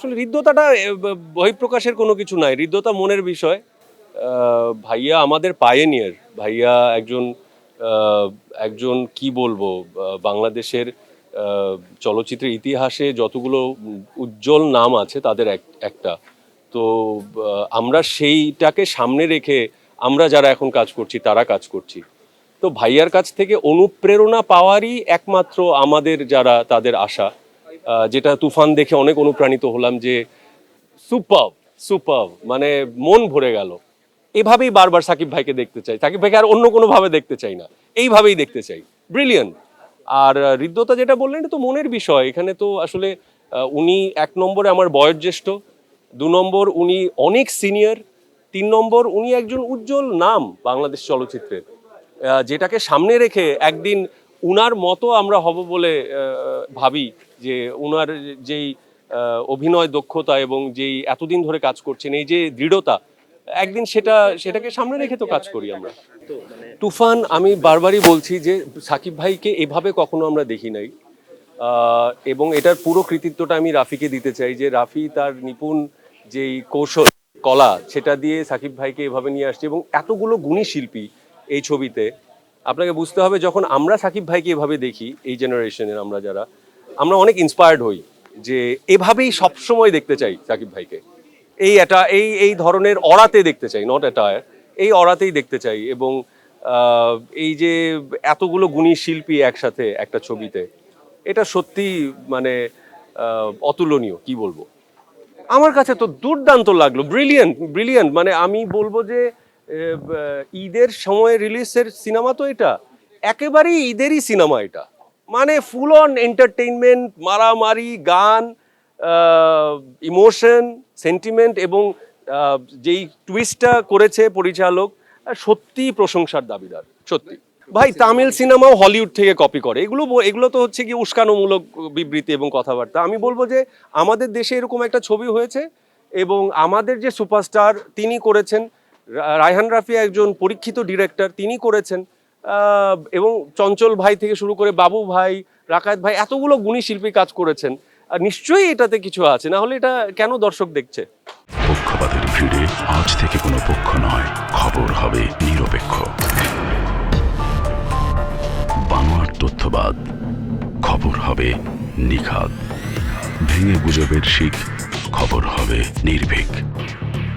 আসলে হৃদ্যতাটা বহিঃপ্রকাশের কোনো কিছু নাই। হৃদ্যতা মনের বিষয়। ভাইয়া আমাদের পায়েনিয়ার ভাইয়া একজন একজন কি বলব বাংলাদেশের চলচ্চিত্রের ইতিহাসে যতগুলো উজ্জ্বল নাম আছে তাদের এক- একটা। তো আমরা সেইটাকে সামনে রেখে আমরা যারা এখন কাজ করছি, তারা কাজ করছি। তো ভাইয়ার কাছ থেকে অনুপ্রেরণা পাওয়ারই একমাত্র আমাদের যারা তাদের আশা। যেটা তুফান দেখে অনেক অনুপ্রাণিত হলাম যে সুপার সুপার মানে মন ভরে গেল। এভাবেই বারবার সাকিব ভাইকে দেখতে চাই। সাকিব ভাইকে আর অন্য কোনোভাবে দেখতে চাই না। এইভাবেই দেখতে চাই। ব্রিলিয়ান্ট আর হৃদ্যতা যেটা বললেন তো মনের বিষয়। এখানে তো আসলে উনি এক নম্বরে আমার বয়োজ্যেষ্ঠ, দু নম্বর উনি অনেক সিনিয়র তিন নম্বর উনি একজন উজ্জ্বল নাম বাংলাদেশ চলচ্চিত্রের। যেটাকে সামনে রেখে একদিন উনার মতো আমরা হব বলে ভাবি যে উনার যেই অভিনয় দক্ষতা এবং যেই এতদিন ধরে কাজ করছেন, এই যে দৃঢ়তা, একদিন সেটা, সেটাকে সামনে রেখে তো কাজ করি আমরা। তুফান, আমি বারবারই বলছি যে সাকিব ভাইকে এভাবে কখনো আমরা দেখি নাই। এবং এটার পুরো কৃতিত্বটা আমি রাফিকে দিতে চাই যে রাফি তার নিপুণ যেই কৌশল, কলা, সেটা দিয়ে সাকিব ভাইকে এভাবে নিয়ে আসছে এবং এতগুলো গুণী শিল্পী এই ছবিতে আপনাকে বুঝতে হবে, যখন আমরা সাকিব ভাইকে এভাবে দেখি, এই জেনারেশনের আমরা যারা, আমরা অনেক ইন্সপায়ার্ড হই যে এভাবেই সবসময় দেখতে চাই সাকিব ভাইকে। এই এটা এই এই ধরনের অরাতে দেখতে চাই নট অ্যাটায়ার এই অরাতেই দেখতে চাই এবং এই যে এতগুলো গুণী শিল্পী একসাথে একটা ছবিতে, এটা সত্যি মানে অতুলনীয়, কি বলব? আমার কাছে তো দুর্দান্ত লাগল ব্রিলিয়ান্ট ব্রিলিয়ান্ট মানে আমি বলব যে ঈদের সময় রিলিজের সিনেমা তো এটা। একেবারেই ঈদেরই সিনেমা এটা। মানে ফুল অন এন্টারটেইনমেন্ট মারামারি গান ইমোশন সেন্টিমেন্ট এবং যেই টুইস্টটা করেছে পরিচালক আহ, সত্যিই প্রশংসার দাবিদার সত্যি। ভাই তামিল সিনেমাও হলিউড থেকে কপি করে। এগুলো এগুলো তো হচ্ছে কি উস্কানোমূলক বিবৃতি এবং কথাবার্তা। আমি বলব যে আমাদের দেশে এরকম একটা ছবি হয়েছে এবং আমাদের যে সুপারস্টার তিনি করেছেন রায়হান রাফি একজন পরীক্ষিত ডিরেক্টর তিনি করেছেন। এবং চঞ্চল ভাই থেকে শুরু করে বাবু ভাই রাকায়ত ভাই, এতগুলো গুণী শিল্পী কাজ করেছেন। নিশ্চয়ই এটাতে কিছু আছে, না হলে এটা কেন দর্শক দেখছে? পক্ষপাতের ভিড়ে আজ থেকে কোনো পক্ষ নয়, খবর হবে নিরপেক্ষ। বানোয়ার তথ্যবাদ, খবর হবে নিখাদ। ভেঙে গুজবের শিখ, খবর হবে নির্ভীক।